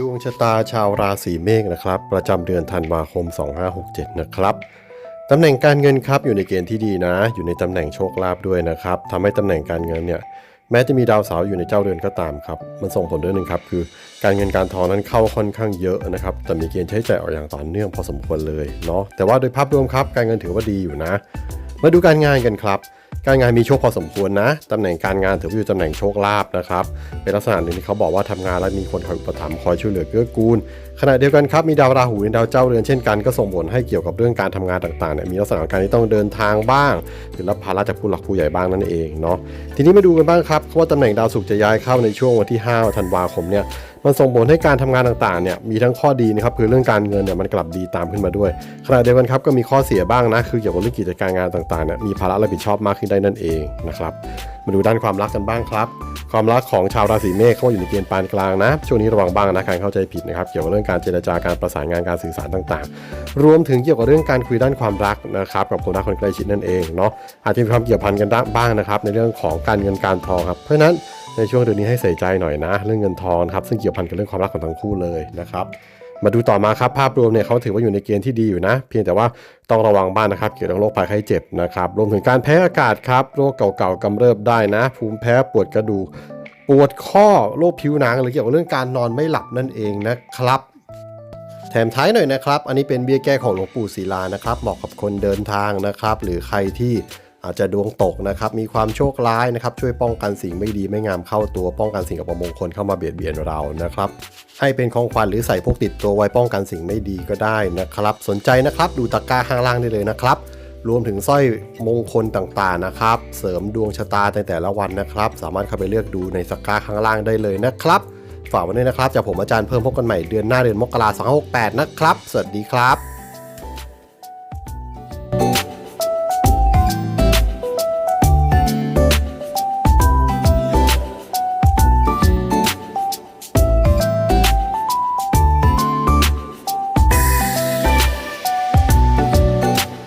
ดวงชะตาชาวราศีเมษนะครับ ประจำเดือนธันวาคม 2567 นะครับตำแหน่งการเงินครับอยู่ในเกณฑ์ที่ดีนะ อยู่ในตำแหน่งโชคลาภด้วยนะครับทำให้ตำแหน่งการเงินเนี่ยแม้จะมีดาวเสาร์อยู่ในเจ้าเรือนก็ตามครับมันส่งผลด้วยหนึ่งครับคือการเงินการทองนั้นเข้าค่อนข้างเยอะนะครับแต่มีเกณฑ์ใช้จ่ายออกอย่างต่อเนื่องพอสมควรเลยเนาะแต่ว่าโดยภาพรวมครับการเงินถือว่าดีอยู่นะ มาดูการงานกันครับ การงานมีโชคพอสมควรนะตำแหน่งการงานถือว่าอยู่ตำแหน่งโชคลาภนะครับ เป็นลักษณะหนึ่งที่เขาบอกว่าทำงานแล้วมีคนคอยอุปถัมภ์คอยช่วยเหลือเกื้อกูล ขณะเดียวกันครับมีดาวราหูเป็นดาวเจ้าเรือนเช่นกันก็ส่งผลให้เกี่ยวกับเรื่องการทำงานต่างๆเนี่ยมีลักษณะการที่ต้องเดินทางบ้าง หรือรับภาระจากผู้หลักผู้ใหญ่บ้างนั่นเองเนาะทีนี้มาดูกันบ้างครับว่าตำแหน่งดาวศุกร์จะย้ายเข้าในช่วงวันที่5ธันวาคมเนี่ยมันส่งผลให้การทำงานต่างๆเนี่ยมีทั้งข้อดีนะครับคือเรื่องการเงินเนี่ยมันกลับดีตามขึ้นมาด้วยขณะเดียวกันครับก็มีข้อเสียบ้างนะคือเกี่ยวกับเรื่องกิจการงานต่างๆเนี่ยมีภาระรับผิดชอบมากขึ้นได้นั่นเองนะครับ มาดูด้านความรักกันบ้างครับ ความรักของชาวราศีเมษเข้ามาอยู่ในเกณฑ์ปานกลางนะ ช่วงนี้ระวังบ้างนะการเข้าใจผิดนะครับ เกี่ยวกับเรื่องการเจรจาการประสานงานการสื่อสารต่างๆ รวมถึงเกี่ยวกับเรื่องการคุยด้านความรักนะครับ กับคนรักคนใกล้ชิดนั่นเองเนาะ อาจจะมีความเกี่ยวพันกันบ้างนะครับ ในเรื่องของการเงินการทองครับ เพราะฉะนั้นในช่วงเดือนนี้ให้ใส่ใจหน่อยนะ เรื่องเงินทองครับซึ่งเกี่ยวพันกับเรื่องความรักของทั้งคู่เลยนะครับ มาดูต่อมาครับภาพรวมเนี่ยเขาถือว่าอยู่ในเกณฑ์ที่ดีอยู่นะ เพียงแต่ว่าต้องระวังบ้างนะครับ เกี่ยวกับโรคภัยไข้เจ็บนะครับรวมถึงการแพ้อากาศครับโรคเก่าๆกำเริบได้นะ ภูมิแพ้ปวดกระดูกปวดข้อโรคผิวหนังหรือเกี่ยวกับเรื่องการนอนไม่หลับนั่นเองนะครับแถมท้ายหน่อยนะครับ อันนี้เป็นเบี้ยแก้ของหลวงปู่ศิลานะครับเหมาะกับคนเดินทางนะครับ หรือใครที่ อาจจะดวงตกนะครับ มีความโชคร้ายนะครับ ช่วยป้องกันสิ่งไม่ดีไม่งามเข้าตัว ป้องกันสิ่งอัปมงคลเข้ามาเบียดเบียนเรานะครับ ให้เป็นของขวัญหรือใส่พกติดตัวไว้ป้องกันสิ่งไม่ดีก็ได้นะครับ สนใจนะครับดูตะกร้าข้างล่างได้เลยนะครับ รวมถึงสร้อยมงคลต่างๆนะครับ เสริมดวงชะตาในแต่ละวันนะครับ สามารถเข้าไปเลือกดูในตะกร้าข้างล่างได้เลยนะครับ ฝากไว้ด้วยนะครับจากผมอาจารย์เพิ่มพบกันใหม่เดือนหน้าเดือนมกราคม2568นะครับ สวัสดีครับ